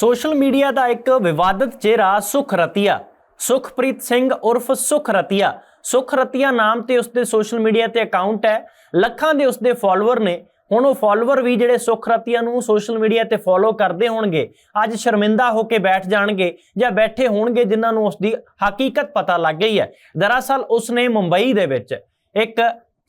Social media ਦਾ ਇੱਕ ਵਿਵਾਦਤ ਚਿਹਰਾ ਸੁਖ ਰਤੀਆ ਸੁਖਪ੍ਰੀਤ ਸਿੰਘ ਉਰਫ ਸੁਖ ਰਤੀਆ ਸੁਖ ਰਤੀਆ ਨਾਮ ਤੇ ਉਸਦੇ ਸੋਸ਼ਲ ਮੀਡੀਆ ਤੇ ਅਕਾਊਂਟ ਹੈ। ਲੱਖਾਂ ਦੇ ਉਸਦੇ ਫਾਲੋਅਰ ਨੇ। ਹੁਣ ਉਹ ਫਾਲੋਅਰ ਵੀ ਜਿਹੜੇ ਸੁਖ ਰਤੀਆ ਨੂੰ ਸੋਸ਼ਲ ਮੀਡੀਆ ਤੇ ਫੋਲੋ ਕਰਦੇ ਹੋਣਗੇ, ਅੱਜ ਸ਼ਰਮਿੰਦਾ ਹੋ ਕੇ ਬੈਠ ਜਾਣਗੇ ਜਾਂ ਬੈਠੇ ਹੋਣਗੇ ਜਿਨ੍ਹਾਂ ਨੂੰ ਉਸ ਦੀ ਹਕੀਕਤ ਪਤਾ ਲੱਗ ਗਈ ਹੈ। ਦਰਅਸਲ ਉਸਨੇ ਮੁੰਬਈ ਦੇ ਵਿੱਚ ਇੱਕ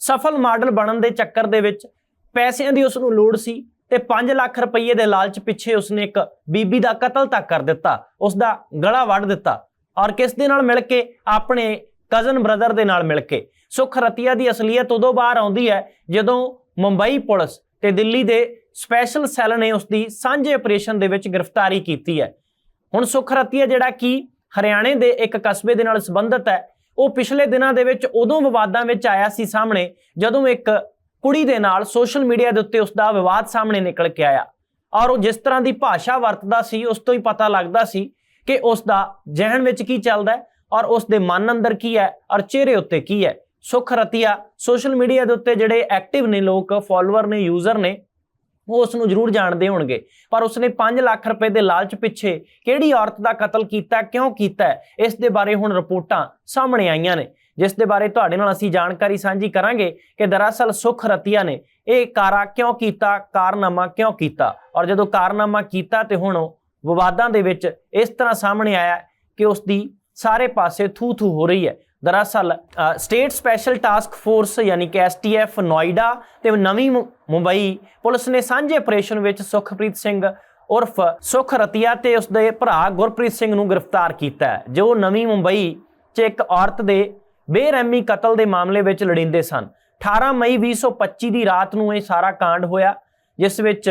ਸਫਲ ਮਾਡਲ ਬਣਨ ਦੇ ਚੱਕਰ ਦੇ ਵਿੱਚ ਪੈਸਿਆਂ ਦੀ ਉਸ ਨੂੰ ਲੋੜ ਸੀ। ਤੇ 5 ਲੱਖ ਰੁਪਏ ਦੇ ਲਾਲਚ ਪਿੱਛੇ ਉਸਨੇ ਇੱਕ ਬੀਬੀ ਦਾ ਕਤਲ ਤੱਕ ਕਰ ਦਿੱਤਾ ਉਸ ਦਾ ਗਲਾ ਵੱਢ ਦਿੱਤਾ ਔਰ ਕਿਸ ਦੇ ਨਾਲ ਮਿਲ ਕੇ? ਆਪਣੇ ਕਜ਼ਨ ਬ੍ਰਦਰ ਦੇ ਨਾਲ ਮਿਲ ਕੇ। ਸੁਖ ਰਤੀਆ ਦੀ ਅਸਲੀਅਤ ਉਦੋਂ ਬਾਹਰ ਆਉਂਦੀ ਹੈ ਜਦੋਂ ਮੁੰਬਈ ਪੁਲਿਸ ਤੇ ਦਿੱਲੀ ਦੇ ਸਪੈਸ਼ਲ ਸੈੱਲ ਨੇ ਉਸ ਦੀ ਸਾਂਝੇ ਆਪਰੇਸ਼ਨ ਦੇ ਵਿੱਚ ਗ੍ਰਿਫਤਾਰੀ ਕੀਤੀ ਹੈ। ਹੁਣ ਸੁਖ ਰਤੀਆ ਜਿਹੜਾ ਕਿ ਹਰਿਆਣੇ ਦੇ ਇੱਕ ਕਸਬੇ ਦੇ ਨਾਲ ਸੰਬੰਧਿਤ ਹੈ, ਉਹ ਪਿਛਲੇ ਦਿਨਾਂ ਦੇ ਵਿੱਚ ਉਦੋਂ ਵਿਵਾਦਾਂ ਵਿੱਚ ਆਇਆ ਸੀ ਸਾਹਮਣੇ, ਜਦੋਂ ਇੱਕ ਕੁੜੀ ਦੇ ਨਾਲ ਸੋਸ਼ਲ ਮੀਡੀਆ ਦੇ ਉੱਤੇ ਉਸ ਦਾ ਵਿਵਾਦ ਸਾਹਮਣੇ ਨਿਕਲ ਕੇ ਆਇਆ। ਔਰ ਉਹ ਜਿਸ ਤਰ੍ਹਾਂ ਦੀ ਭਾਸ਼ਾ ਵਰਤਦਾ ਸੀ, ਉਸ ਤੋਂ ਹੀ ਪਤਾ ਲੱਗਦਾ ਸੀ ਕਿ ਉਸ ਦਾ ਜ਼ਿਹਨ ਵਿੱਚ ਕੀ ਚੱਲਦਾ ਹੈ ਔਰ ਉਸ ਦੇ ਮਨ ਅੰਦਰ ਕੀ ਹੈ ਔਰ ਚਿਹਰੇ ਉੱਤੇ ਕੀ ਹੈ। ਸੁਖ ਰਤੀਆ, ਸੋਸ਼ਲ ਮੀਡੀਆ ਦੇ ਉੱਤੇ ਜਿਹੜੇ ਐਕਟਿਵ ਨੇ ਲੋਕ, ਫਾਲੋਅਰ ਨੇ, ਯੂਜ਼ਰ ਨੇ, ਉਹ ਉਸ ਨੂੰ ਜ਼ਰੂਰ ਜਾਣਦੇ ਹੋਣਗੇ। ਪਰ ਉਸਨੇ 5 ਲੱਖ ਰੁਪਏ ਦੇ ਲਾਲਚ ਪਿੱਛੇ ਕਿਹੜੀ ਔਰਤ ਦਾ ਕਤਲ ਕੀਤਾ, ਕਿਉਂ ਕੀਤਾ ਇਸ ਦੇ ਬਾਰੇ ਹੁਣ ਰਿਪੋਰਟਾਂ ਸਾਹਮਣੇ ਆਈਆਂ ਨੇ। ਜਿਸ ਦੇ ਬਾਰੇ ਤੁਹਾਡੇ ਨਾਲ ਅਸੀਂ ਜਾਣਕਾਰੀ ਸਾਂਝੀ ਕਰਾਂਗੇ ਕਿ ਦਰਅਸਲ ਸੁਖ ਰਤੀਆ ਨੇ, ਇਹ ਕਾਰਾ ਕਿਉਂ ਕੀਤਾ, ਕਾਰਨਾਮਾ ਕਿਉਂ ਕੀਤਾ? ਔਰ ਜਦੋਂ ਕਾਰਨਾਮਾ ਕੀਤਾ ਤੇ ਹੁਣ ਵਿਵਾਦਾਂ ਦੇ ਵਿੱਚ ਇਸ ਤਰ੍ਹਾਂ ਸਾਹਮਣੇ ਆਇਆ ਕਿ ਉਸ ਦੀ ਸਾਰੇ ਪਾਸੇ ਥੂ ਥੂ ਹੋ ਰਹੀ ਹੈ। ਦਰਅਸਲ ਸਟੇਟ ਸਪੈਸ਼ਲ ਟਾਸਕ ਫੋਰਸ ਯਾਨੀ ਕਿ ਐਸਟੀਐਫ ਨੋਇਡਾ ਤੇ ਨਵੀਂ ਮੁ- ਮੁੰਬਈ ਪੁਲਿਸ ਨੇ ਸਾਂਝੇ ਆਪਰੇਸ਼ਨ ਵਿੱਚ ਸੁਖਪ੍ਰੀਤ ਸਿੰਘ ਉਰਫ ਸੁਖ ਰਤੀਆ ਤੇ ਉਸ ਦੇ ਭਰਾ ਗੁਰਪ੍ਰੀਤ ਸਿੰਘ ਨੂੰ ਗ੍ਰਿਫਤਾਰ ਕੀਤਾ ਜੋ ਨਵੀਂ ਮੁੰਬਈ 'ਚ ਇੱਕ ਔਰਤ ਦੇ ਬੇਰਹਿਮੀ ਕਤਲ ਦੇ ਮਾਮਲੇ ਵਿੱਚ ਲੜਿੰਦੇ ਸਨ। 18 ਮਈ 2025 ਦੀ ਰਾਤ ਨੂੰ ਇਹ ਸਾਰਾ ਕਾਂਡ ਹੋਇਆ, ਜਿਸ ਵਿੱਚ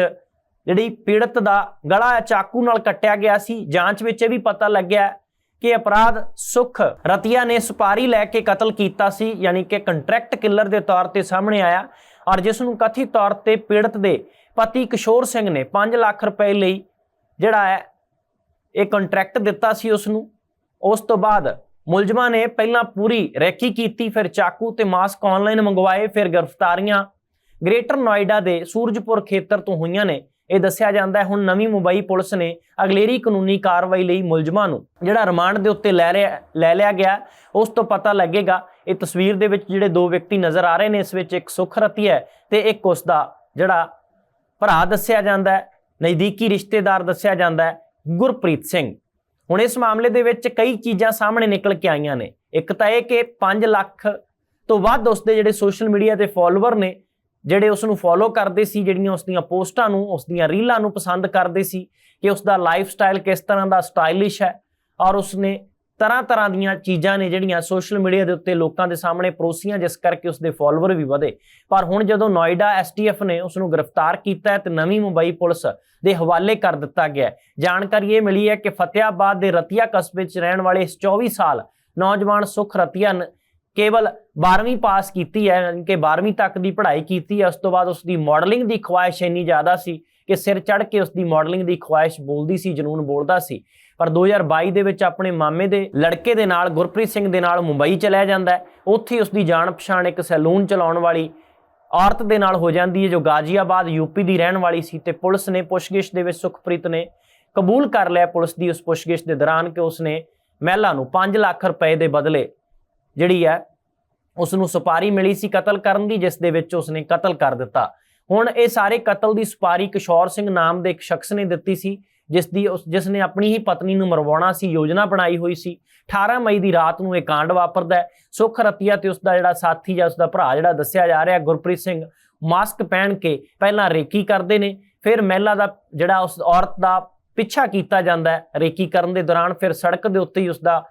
ਜਿਹੜੀ ਪੀੜਤ ਦਾ ਗਲਾ ਚਾਕੂ ਨਾਲ ਕੱਟਿਆ ਗਿਆ ਸੀ। ਜਾਂਚ ਵਿੱਚ ਇਹ ਵੀ ਪਤਾ ਲੱਗਿਆ ਕਿ ਅਪਰਾਧ ਸੁਖ ਰਤੀਆ ਨੇ ਸੁਪਾਰੀ ਲੈ ਕੇ ਕਤਲ ਕੀਤਾ ਸੀ, ਯਾਨੀ ਕਿ ਕੰਟਰੈਕਟ ਕਿਲਰ ਦੇ ਤੌਰ ਤੇ ਸਾਹਮਣੇ ਆਇਆ ਔਰ ਜਿਸ ਨੂੰ ਕਥਿਤ ਤੌਰ ਤੇ ਪੀੜਤ ਦੇ ਪਤੀ ਕਿਸ਼ੋਰ ਸਿੰਘ ਨੇ 5 ਲੱਖ ਰੁਪਏ ਲਈ ਜਿਹੜਾ ਹੈ, ਇਹ ਕੰਟਰੈਕਟ ਦਿੱਤਾ ਸੀ ਉਸ ਨੂੰ। ਉਸ ਤੋਂ ਬਾਅਦ ਮੁਲਜ਼ਮਾਂ ਨੇ ਪਹਿਲਾਂ ਪੂਰੀ ਰੈਕੀ ਕੀਤੀ, ਫਿਰ ਚਾਕੂ ਤੇ ਮਾਸਕ ਆਨਲਾਈਨ ਮੰਗਵਾਏ, ਫਿਰ ਗ੍ਰਿਫਤਾਰੀਆਂ। ਗ੍ਰੇਟਰ ਨੋਇਡਾ ਦੇ ਸੂਰਜਪੁਰ ਖੇਤਰ ਤੋਂ ਹੋਈਆਂ ਨੇ। ਇਹ ਦੱਸਿਆ ਜਾਂਦਾ ਹੈ, ਹੁਣ ਨਵੀਂ ਮੁੰਬਈ ਪੁਲਿਸ ਨੇ ਅਗਲੇਰੀ ਕਾਨੂੰਨੀ ਕਾਰਵਾਈ ਲਈ ਮੁਲਜ਼ਮਾਂ ਨੂੰ ਜਿਹੜਾ ਰਿਮਾਂਡ ਦੇ ਉੱਤੇ ਲੈ ਰਿਹਾ ਲੈ ਲਿਆ ਗਿਆ, ਉਸ ਤੋਂ ਪਤਾ ਲੱਗੇਗਾ। ਇਹ ਤਸਵੀਰ ਦੇ ਵਿੱਚ ਜਿਹੜੇ ਦੋ ਵਿਅਕਤੀ ਨਜ਼ਰ ਆ ਰਹੇ ਨੇ, ਇਸ ਵਿੱਚ ਇੱਕ ਸੁਖਰਤੀ ਹੈ ਤੇ ਇੱਕ ਉਸ ਦਾ ਜਿਹੜਾ ਭਰਾ ਦੱਸਿਆ ਜਾਂਦਾ ਹੈ, ਨਜ਼ਦੀਕੀ ਰਿਸ਼ਤੇਦਾਰ ਦੱਸਿਆ ਜਾਂਦਾ ਹੈ, ਗੁਰਪ੍ਰੀਤ ਸਿੰਘ। ਹੁਣ ਇਸ ਮਾਮਲੇ ਦੇ ਵਿੱਚ ਕਈ ਚੀਜ਼ਾਂ ਸਾਹਮਣੇ ਨਿਕਲ ਕੇ ਆਈਆਂ ਨੇ। ਇੱਕ ਤਾਂ ਇਹ ਕਿ 5 ਲੱਖ ਤੋਂ ਵੱਧ ਉਸਦੇ ਜਿਹੜੇ ਸੋਸ਼ਲ ਮੀਡੀਆ ਤੇ ਫਾਲੋਅਰ ਨੇ, ਜਿਹੜੇ ਉਸ ਨੂੰ ਫੋਲੋ ਕਰਦੇ ਸੀ, ਜਿਹੜੀਆਂ ਉਸ ਦੀਆਂ ਪੋਸਟਾਂ ਨੂੰ, ਉਸ ਦੀਆਂ ਰੀਲਾਂ ਨੂੰ ਪਸੰਦ ਕਰਦੇ ਸੀ ਕਿ ਉਸ ਦਾ ਲਾਈਫ ਸਟਾਈਲ ਕਿਸ ਤਰ੍ਹਾਂ ਦਾ ਸਟਾਈਲਿਸ਼ ਹੈ ਔਰ ਉਸਨੇ ਤਰ੍ਹਾਂ ਤਰ੍ਹਾਂ ਦੀਆਂ ਚੀਜ਼ਾਂ ਨੇ ਜਿਹੜੀਆਂ ਸੋਸ਼ਲ ਮੀਡੀਆ ਦੇ ਉੱਤੇ ਲੋਕਾਂ ਦੇ ਸਾਹਮਣੇ ਪਰੋਸੀਆਂ ਜਿਸ ਕਰਕੇ ਉਸਦੇ ਫਾਲੋਅਰ ਵੀ ਵਧੇ। ਪਰ ਹੁਣ ਜਦੋਂ ਨੋਇਡਾ ਐਸਟੀਐਫ ਨੇ ਉਸ ਨੂੰ ਗ੍ਰਿਫਤਾਰ ਕੀਤਾ ਹੈ ਤੇ ਨਵੀਂ ਮੁੰਬਈ ਪੁਲਿਸ ਦੇ ਹਵਾਲੇ ਕਰ ਦਿੱਤਾ ਗਿਆ ਜਾਣਕਾਰੀ ਇਹ ਮਿਲੀ ਹੈ ਕਿ ਫਤਿਆਬਾਦ ਦੇ ਰਤੀਆ ਕਸਬੇ 'ਚ ਰਹਿਣ ਵਾਲੇ ਇਸ 24 ਸਾਲ ਨੌਜਵਾਨ ਸੁਖ ਰਤੀਆ ਕੇਵਲ 12ਵੀਂ ਪਾਸ ਕੀਤੀ ਹੈ, ਯਾਨੀ ਕਿ 12ਵੀਂ ਤੱਕ ਦੀ ਪੜ੍ਹਾਈ ਕੀਤੀ ਹੈ। ਉਸ ਤੋਂ ਬਾਅਦ ਉਸ ਦੀ ਮਾਡਲਿੰਗ ਦੀ ਖੁਆਇਸ਼ ਇੰਨੀ ਜ਼ਿਆਦਾ ਸੀ ਕਿ ਸਿਰ ਚੜ ਕੇ ਉਸ ਦੀ ਮਾਡਲਿੰਗ ਦੀ ਖੁਆਇਸ਼ ਬੋਲਦੀ ਸੀ, ਜਨੂਨ ਬੋਲਦਾ ਸੀ। ਪਰ 2022 ਦੇ ਵਿੱਚ ਆਪਣੇ ਮਾਮੇ ਦੇ ਲੜਕੇ ਦੇ ਨਾਲ, ਗੁਰਪ੍ਰੀਤ ਸਿੰਘ ਦੇ ਨਾਲ ਮੁੰਬਈ ਚਲਿਆ ਜਾਂਦਾ ਹੈ। ਉੱਥੇ ਉਸ ਦੀ ਜਾਣ ਪਛਾਣ ਇੱਕ ਸੈਲੂਨ ਚਲਾਉਣ ਵਾਲੀ ਔਰਤ ਦੇ ਨਾਲ ਹੋ ਜਾਂਦੀ ਹੈ, ਜੋ ਗਾਜ਼ੀਆਬਾਦ, ਯੂਪੀ ਦੀ ਰਹਿਣ ਵਾਲੀ ਸੀ ਤੇ ਪੁਲਿਸ ਨੇ ਪੁੱਛਗਿੱਛ ਦੇ ਵਿੱਚ ਸੁਖਪ੍ਰੀਤ ਨੇ ਕਬੂਲ ਕਰ ਲਿਆ ਪੁਲਿਸ ਦੀ ਉਸ ਪੁੱਛਗਿੱਛ ਦੇ ਦੌਰਾਨ ਕਿ ਉਸਨੇ ਮਹਿਲਾ ਨੂੰ 5 ਲੱਖ ਰੁਪਏ ਦੇ ਬਦਲੇ ਜਿਹੜੀ ਹੈ, ਉਸ ਨੂੰ ਸੁਪਾਰੀ ਮਿਲੀ ਸੀ ਕਤਲ ਕਰਨ ਦੀ, ਜਿਸ ਦੇ ਵਿੱਚ ਉਸਨੇ ਕਤਲ ਕਰ ਦਿੱਤਾ। ਹੁਣ ਇਹ ਸਾਰੇ ਕਤਲ ਦੀ ਸੁਪਾਰੀ ਕਿਸ਼ੋਰ ਸਿੰਘ ਨਾਮ ਦੇ ਇੱਕ ਸ਼ਖਸ ਨੇ ਦਿੱਤੀ ਸੀ। ਜਿਸ ਦੀ ਉਸ, ਜਿਸ ਨੇ ਆਪਣੀ ਹੀ ਪਤਨੀ ਨੂੰ ਮਰਵਾਉਣਾ ਸੀ, ਯੋਜਨਾ ਬਣਾਈ ਹੋਈ ਸੀ। 18 ਮਈ ਦੀ ਰਾਤ ਨੂੰ ਇਹ ਕਾਂਡ ਵਾਪਰਦਾ ਹੈ। ਸੁਖ ਰਤੀਆ ਤੇ ਉਸ ਦਾ ਜਿਹੜਾ ਸਾਥੀ ਜਾਂ ਉਸ ਦਾ ਭਰਾ ਜਿਹੜਾ ਦੱਸਿਆ ਜਾ ਰਿਹਾ, ਗੁਰਪ੍ਰੀਤ ਸਿੰਘ, ਮਾਸਕ ਪਹਿਨ ਕੇ ਪਹਿਲਾਂ ਰੇਕੀ ਕਰਦੇ ਨੇ, ਫਿਰ ਮਹਿਲਾ ਦਾ ਜਿਹੜਾ ਉਸ ਔਰਤ ਦਾ ਪਿੱਛਾ ਕੀਤਾ ਜਾਂਦਾ ਹੈ, ਰੇਕੀ ਕਰਨ ਦੇ ਦੌਰਾਨ ਫਿਰ ਸੜਕ ਦੇ ਉੱਤੇ ਹੀ ਉਸ ਦਾ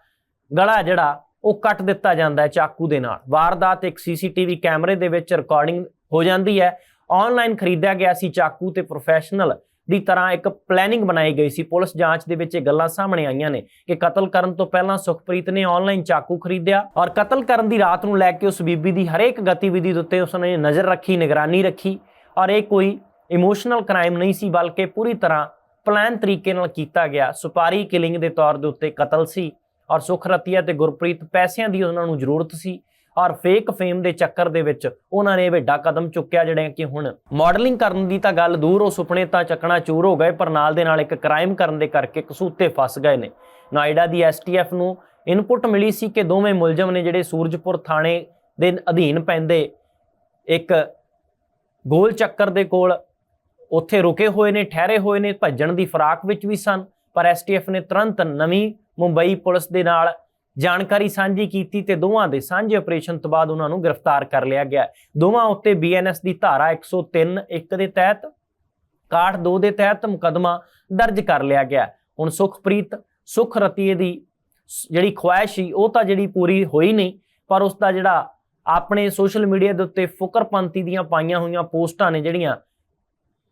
ਗਲਾ ਜਿਹੜਾ, ਉਹ ਕੱਟ ਦਿੱਤਾ ਜਾਂਦਾ ਹੈ ਚਾਕੂ ਦੇ ਨਾਲ। ਵਾਰਦਾਤ ਇੱਕ ਸੀਸੀਟੀਵੀ ਕੈਮਰੇ ਦੇ ਵਿੱਚ ਰਿਕਾਰਡਿੰਗ ਹੋ ਜਾਂਦੀ ਹੈ। ਆਨਲਾਈਨ ਖਰੀਦਿਆ ਗਿਆ ਸੀ ਚਾਕੂ ਤੇ ਪ੍ਰੋਫੈਸ਼ਨਲ ਦੀ ਤਰ੍ਹਾਂ ਇੱਕ ਪਲੈਨਿੰਗ ਬਣਾਈ ਗਈ ਸੀ। ਪੁਲਿਸ ਜਾਂਚ ਦੇ ਵਿੱਚ ਇਹ ਗੱਲਾਂ ਸਾਹਮਣੇ ਆਈਆਂ ਨੇ ਕਿ ਕਤਲ ਕਰਨ ਤੋਂ ਪਹਿਲਾਂ ਸੁਖਪ੍ਰੀਤ ਨੇ ਆਨਲਾਈਨ ਚਾਕੂ ਖਰੀਦਿਆ ਔਰ ਕਤਲ ਕਰਨ ਦੀ ਰਾਤ ਨੂੰ ਲੈ ਕੇ ਉਸ ਬੀਬੀ ਦੀ ਹਰੇਕ ਗਤੀਵਿਧੀ ਦੇ ਉੱਤੇ ਉਸਨੇ ਨਜ਼ਰ ਰੱਖੀ, ਨਿਗਰਾਨੀ ਰੱਖੀ ਔਰ ਇਹ ਕੋਈ ਇਮੋਸ਼ਨਲ ਕ੍ਰਾਈਮ ਨਹੀਂ ਸੀ ਬਲਕਿ ਪੂਰੀ ਤਰ੍ਹਾਂ ਪਲਾਨ ਤਰੀਕੇ ਨਾਲ ਕੀਤਾ ਗਿਆ। ਸੁਪਾਰੀ ਕਿਲਿੰਗ ਦੇ ਤੌਰ ਦੇ ਉੱਤੇ ਕਤਲ ਸੀ ਔਰ ਸੁਖ ਰਤੀਆ ਤੇ ਗੁਰਪ੍ਰੀਤ ਪੈਸਿਆਂ ਦੀ ਉਹਨਾਂ ਨੂੰ ਜ਼ਰੂਰਤ ਸੀ। ਔਰ ਫੇਕ ਫੇਮ ਦੇ ਚੱਕਰ ਦੇ ਵਿੱਚ ਉਹਨਾਂ ਨੇ ਇਹ ਵੱਡਾ ਕਦਮ ਚੁੱਕਿਆ ਜਿਹੜੇ ਕਿ ਹੁਣ ਮਾਡਲਿੰਗ ਕਰਨ ਦੀ ਤਾਂ ਗੱਲ ਦੂਰ, ਉਹ ਸੁਪਨੇ ਤਾਂ ਚੱਕਣਾ ਚੂਰ ਹੋ ਗਏ, ਪਰ ਨਾਲ ਦੇ ਨਾਲ ਇੱਕ ਕ੍ਰਾਈਮ ਕਰਨ ਦੇ ਕਰਕੇ ਕਸੂਤੇ ਫਸ ਗਏ ਨੇ। ਨੋਇਡਾ ਦੀ ਐਸਟੀਐਫ ਨੂੰ ਇਨਪੁਟ ਮਿਲੀ ਸੀ ਕਿ ਦੋਵੇਂ ਮੁਲਜ਼ਮ ਨੇ ਜਿਹੜੇ ਸੂਰਜਪੁਰ ਥਾਣੇ ਦੇ ਅਧੀਨ ਪੈਂਦੇ, ਇੱਕ ਗੋਲ ਚੱਕਰ ਦੇ ਕੋਲ ਉੱਥੇ ਰੁਕੇ ਹੋਏ ਨੇ, ਠਹਿਰੇ ਹੋਏ ਨੇ, ਭੱਜਣ ਦੀ ਫਰਾਕ ਵਿੱਚ ਵੀ ਸਨ, ਪਰ ਐਸਟੀਐਫ ਨੇ ਤੁਰੰਤ ਨਵੀਂ ਮੁੰਬਈ ਪੁਲਿਸ ਦੇ ਨਾਲ ਜਾਣਕਾਰੀ ਸਾਂਝੀ ਕੀਤੀ ਤੇ ਦੋਵਾਂ ਦੇ ਸਾਂਝੇ ਆਪਰੇਸ਼ਨ ਤੋਂ ਬਾਅਦ ਉਹਨਾਂ ਨੂੰ ਗ੍ਰਿਫਤਾਰ ਕਰ ਲਿਆ ਗਿਆ। ਦੋਵਾਂ ਉੱਤੇ ਬੀਐਨਐਸ ਦੀ ਧਾਰਾ 103 1 ਦੇ ਤਹਿਤ 62 ਦੇ ਤਹਿਤ ਮੁਕਦਮਾ ਦਰਜ ਕਰ ਲਿਆ ਗਿਆ। ਹੁਣ ਸੁਖਪ੍ਰੀਤ, ਸੁਖ ਰਤੀਏ ਦੀ ਜਿਹੜੀ ਖੁਆਇਸ਼ ਸੀ, ਉਹ ਤਾਂ ਜਿਹੜੀ ਪੂਰੀ ਹੋਈ ਨਹੀਂ, ਪਰ ਉਸ ਦਾ ਜਿਹੜਾ ਆਪਣੇ ਸੋਸ਼ਲ ਮੀਡੀਆ ਦੇ ਉੱਤੇ ਫੁਕਰਪੰਤੀ ਦੀਆਂ ਪਾਈਆਂ ਹੋਈਆਂ ਪੋਸਟਾਂ ਨੇ ਜਿਹੜੀਆਂ,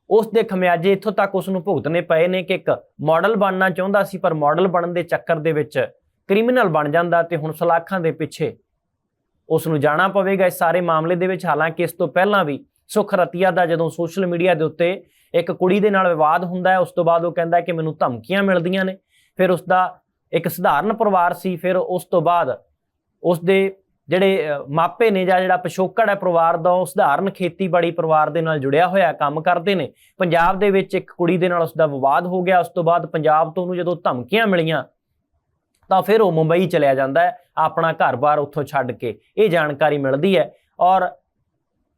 ਉਸ ਦੇ ਖਮਿਆਜੇ ਇੱਥੋਂ ਤੱਕ ਉਸ ਨੂੰ ਭੁਗਤਣੇ ਪਏ ਨੇ ਕਿ ਇੱਕ ਮਾਡਲ ਬਣਨਾ ਚਾਹੁੰਦਾ ਸੀ, ਪਰ ਮਾਡਲ ਬਣਨ ਦੇ ਚੱਕਰ ਦੇ ਵਿੱਚ ਕ੍ਰਿਮੀਨਲ ਬਣ ਜਾਂਦਾ ਤੇ ਹੁਣ ਸਲਾਖਾਂ ਦੇ ਪਿੱਛੇ ਉਸ ਨੂੰ ਜਾਣਾ ਪਵੇਗਾ ਇਸ ਸਾਰੇ ਮਾਮਲੇ ਦੇ ਵਿੱਚ। ਹਾਲਾਂਕਿ ਇਸ ਤੋਂ ਪਹਿਲਾਂ ਵੀ ਸੁਖ ਰਤੀਆ ਦਾ ਜਦੋਂ ਸੋਸ਼ਲ ਮੀਡੀਆ ਦੇ ਉੱਤੇ ਇੱਕ ਕੁੜੀ ਦੇ ਨਾਲ ਵਿਵਾਦ ਹੁੰਦਾ ਹੈ, ਉਸ ਤੋਂ ਬਾਅਦ ਉਹ ਕਹਿੰਦਾ ਕਿ ਮੈਨੂੰ ਧਮਕੀਆਂ ਮਿਲਦੀਆਂ ਨੇ। ਫਿਰ ਉਸ ਦਾ ਇੱਕ ਸਧਾਰਨ ਪਰਿਵਾਰ ਸੀ, ਫਿਰ ਉਸ ਤੋਂ ਬਾਅਦ ਉਸ ਦੇ ਜਿਹੜੇ ਮਾਪੇ ਨੇ ਜਾਂ ਜਿਹੜਾ ਪਿਛੋਕੜ ਹੈ ਪਰਿਵਾਰ ਦਾ, ਉਹ ਸਧਾਰਨ ਖੇਤੀਬਾੜੀ ਪਰਿਵਾਰ ਦੇ ਨਾਲ ਜੁੜਿਆ ਹੋਇਆ, ਕੰਮ ਕਰਦੇ ਨੇ। ਪੰਜਾਬ ਦੇ ਵਿੱਚ ਇੱਕ ਕੁੜੀ ਦੇ ਨਾਲ ਉਸ ਦਾ ਵਿਵਾਦ ਹੋ ਗਿਆ, ਉਸ ਤੋਂ ਬਾਅਦ ਪੰਜਾਬ ਤੋਂ ਉਹਨੂੰ ਜਦੋਂ ਧਮਕੀਆਂ ਮਿਲੀਆਂ ਤਾਂ ਫਿਰ ਉਹ ਮੁੰਬਈ ਚਲਿਆ ਜਾਂਦਾ ਹੈ, ਆਪਣਾ ਘਰ-ਬਾਰ ਉੱਥੋਂ ਛੱਡ ਕੇ। ਇਹ ਜਾਣਕਾਰੀ ਮਿਲਦੀ ਹੈ ਔਰ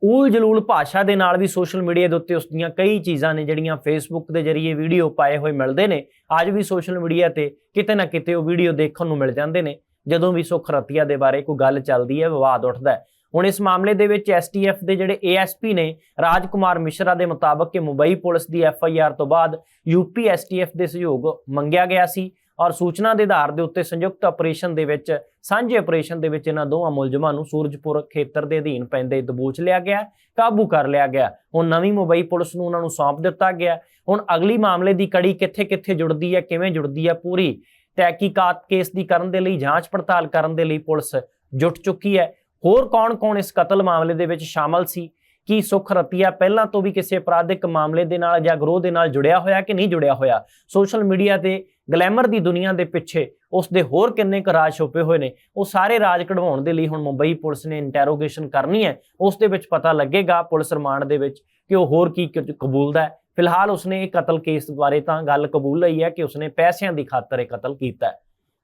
ਊਲ ਜਲੂਲ ਭਾਸ਼ਾ ਦੇ ਨਾਲ ਵੀ ਸੋਸ਼ਲ ਮੀਡੀਆ ਦੇ ਉੱਤੇ ਉਸ ਦੀਆਂ ਕਈ ਚੀਜ਼ਾਂ ਨੇ ਜਿਹੜੀਆਂ ਫੇਸਬੁੱਕ ਦੇ ਜ਼ਰੀਏ ਵੀਡੀਓ ਪਾਏ ਹੋਏ ਮਿਲਦੇ ਨੇ। ਅੱਜ ਵੀ ਸੋਸ਼ਲ ਮੀਡੀਆ ਤੇ ਕਿਤੇ ਨਾ ਕਿਤੇ ਉਹ ਵੀਡੀਓ ਦੇਖਣ ਨੂੰ ਮਿਲ ਜਾਂਦੇ ਨੇ। ਜਦੋਂ ਵੀ ਸੁਖ ਰਤੀਆ ਦੇ ਬਾਰੇ ਕੋਈ ਗੱਲ ਚੱਲਦੀ ਹੈ, ਵਿਵਾਦ ਉੱਠਦਾ ਹੈ। ਹੁਣ ਇਸ ਮਾਮਲੇ ਦੇ ਵਿੱਚ ਐਸਟੀਐਫ ਦੇ ਜਿਹੜੇ ਏਐਸਪੀ ਨੇ, ਰਾਜਕੁਮਾਰ ਮਿਸ਼ਰਾ ਦੇ ਮੁਤਾਬਕ ਕਿ ਮੁੰਬਈ ਪੁਲਿਸ ਦੀ ਐਫਆਈਆਰ ਤੋਂ ਬਾਅਦ ਯੂਪੀ ਐਸਟੀਐਫ ਦੇ ਸਹਿਯੋਗ ਮੰਗਿਆ ਗਿਆ ਸੀ। ਔਰ ਸੂਚਨਾ ਦੇ ਆਧਾਰ ਦੇ ਉੱਤੇ ਸੰਯੁਕਤ ਆਪਰੇਸ਼ਨ ਦੇ ਵਿੱਚ, ਸਾਂਝੇ ਆਪਰੇਸ਼ਨ ਦੇ ਵਿੱਚ ਇਹਨਾਂ ਦੋਵਾਂ ਮੁਲਜ਼ਮਾਂ ਨੂੰ ਸੂਰਜਪੁਰ ਖੇਤਰ ਦੇ ਅਧੀਨ ਪੈਂਦੇ ਦਬੋਚ ਲਿਆ ਗਿਆ, ਕਾਬੂ ਕਰ ਲਿਆ ਗਿਆ। ਹੁਣ ਨਵੀਂ ਮੁੰਬਈ ਪੁਲਿਸ ਨੂੰ ਉਹਨਾਂ ਨੂੰ ਸੌਂਪ ਦਿੱਤਾ ਗਿਆ। ਹੁਣ ਅਗਲੀ ਮਾਮਲੇ ਦੀ ਕੜੀ ਕਿੱਥੇ-ਕਿੱਥੇ ਜੁੜਦੀ ਹੈ, ਕਿਵੇਂ ਜੁੜਦੀ ਹੈ ਪੂਰੀ ਤਹਿਕੀਕਾਤ ਕੇਸ ਦੀ ਕਰਨ ਦੇ ਲਈ, ਜਾਂਚ ਪੜਤਾਲ ਕਰਨ ਦੇ ਲਈ ਪੁਲਿਸ ਜੁਟ ਚੁੱਕੀ ਹੈ। ਹੋਰ ਕੌਣ-ਕੌਣ ਇਸ ਕਤਲ ਮਾਮਲੇ ਦੇ ਵਿੱਚ ਸ਼ਾਮਲ ਸੀ? ਕੀ ਸੁਖ ਰਤੀਆ ਪਹਿਲਾਂ ਤੋਂ ਵੀ ਕਿਸੇ ਅਪਰਾਧਿਕ ਮਾਮਲੇ ਦੇ ਨਾਲ ਜਾਂ ਗਰੋਹ ਦੇ ਨਾਲ ਜੁੜਿਆ ਹੋਇਆ ਕਿ ਨਹੀਂ ਜੁੜਿਆ ਹੋਇਆ? ਸੋਸ਼ਲ ਮੀਡੀਆ ਤੇ ਗਲੈਮਰ ਦੀ ਦੁਨੀਆ ਦੇ ਪਿੱਛੇ ਉਸ ਦੇ ਹੋਰ ਕਿੰਨੇ ਕੁ ਰਾਜ ਛੁਪੇ ਹੋਏ ਨੇ? ਉਹ ਸਾਰੇ ਰਾਜ ਕਢਵਾਉਣ ਦੇ ਲਈ ਹੁਣ ਮੁੰਬਈ ਪੁਲਿਸ ਨੇ ਇੰਟਰੋਗੇਸ਼ਨ ਕਰਨੀ ਹੈ। ਉਸ ਦੇ ਵਿੱਚ ਪਤਾ ਲੱਗੇਗਾ ਪੁਲਿਸ ਰਿਮਾਂਡ ਦੇ ਵਿੱਚ ਕਿ ਉਹ ਹੋਰ ਕੀ ਕੁਝ ਕਬੂਲਦਾ ਹੈ। ਫਿਲਹਾਲ ਉਸਨੇ ਇਹ ਕਤਲ ਕੇਸ ਬਾਰੇ ਤਾਂ ਗੱਲ ਕਬੂਲ ਲਈ ਹੈ ਕਿ ਉਸਨੇ ਪੈਸਿਆਂ ਦੀ ਖਾਤਰ ਇਹ ਕਤਲ ਕੀਤਾ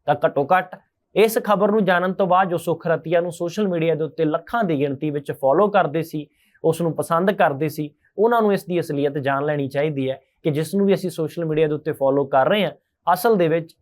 ਤਾਂ ਘੱਟੋ ਘੱਟ ਇਸ ਖਬਰ ਨੂੰ ਜਾਣਨ ਤੋਂ ਬਾਅਦ ਜੋ ਸੁਖ ਰਤੀਆ ਨੂੰ ਸੋਸ਼ਲ ਮੀਡੀਆ ਦੇ ਉੱਤੇ ਲੱਖਾਂ ਦੀ ਗਿਣਤੀ ਵਿੱਚ ਫੋਲੋ ਕਰਦੇ ਸੀ ਉਸ ਨੂੰ ਪਸੰਦ ਕਰਦੇ ਸੀ, ਉਹਨਾਂ ਨੂੰ ਇਸ ਦੀ ਅਸਲੀਅਤ ਜਾਣ ਲੈਣੀ ਚਾਹੀਦੀ ਹੈ ਕਿ ਜਿਸ ਨੂੰ ਵੀ ਅਸੀਂ ਸੋਸ਼ਲ ਮੀਡੀਆ ਦੇ ਉੱਤੇ ਫੋਲੋ ਕਰ ਰਹੇ ਹਾਂ, ਅਸਲ ਦੇ ਵਿੱਚ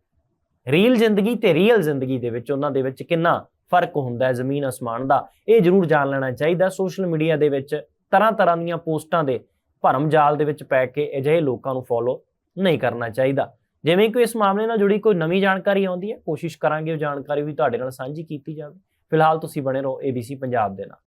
ਰੀਅਲ ਜ਼ਿੰਦਗੀ ਤੇ ਰੀਅਲ ਜ਼ਿੰਦਗੀ ਦੇ ਵਿੱਚ ਉਹਨਾਂ ਦੇ ਵਿੱਚ ਕਿੰਨਾ ਫ਼ਰਕ ਹੁੰਦਾ ਹੈ ਜ਼ਮੀਨ ਅਸਮਾਨ ਦਾ, ਇਹ ਜ਼ਰੂਰ ਜਾਣ ਲੈਣਾ ਚਾਹੀਦਾ ਸੋਸ਼ਲ ਮੀਡੀਆ ਦੇ ਵਿੱਚ ਤਰ੍ਹਾਂ ਤਰ੍ਹਾਂ ਦੀਆਂ ਪੋਸਟਾਂ ਦੇ ਭਰਮ ਜਾਲ ਦੇ ਵਿੱਚ ਪੈ ਕੇ ਅਜਿਹੇ ਲੋਕਾਂ ਨੂੰ ਫੋਲੋ ਨਹੀਂ ਕਰਨਾ ਚਾਹੀਦਾ। ਜਿਵੇਂ ਕਿ ਇਸ ਮਾਮਲੇ ਨਾਲ ਜੁੜੀ ਕੋਈ ਨਵੀਂ ਜਾਣਕਾਰੀ ਆਉਂਦੀ ਹੈ, ਕੋਸ਼ਿਸ਼ ਕਰਾਂਗੇ ਉਹ ਜਾਣਕਾਰੀ ਵੀ ਤੁਹਾਡੇ ਨਾਲ ਸਾਂਝੀ ਕੀਤੀ ਜਾਵੇ। ਫਿਲਹਾਲ ਤੁਸੀਂ ਬਣੇ ਰਹੋ ABC ਪੰਜਾਬ ਦੇ ਨਾਲ।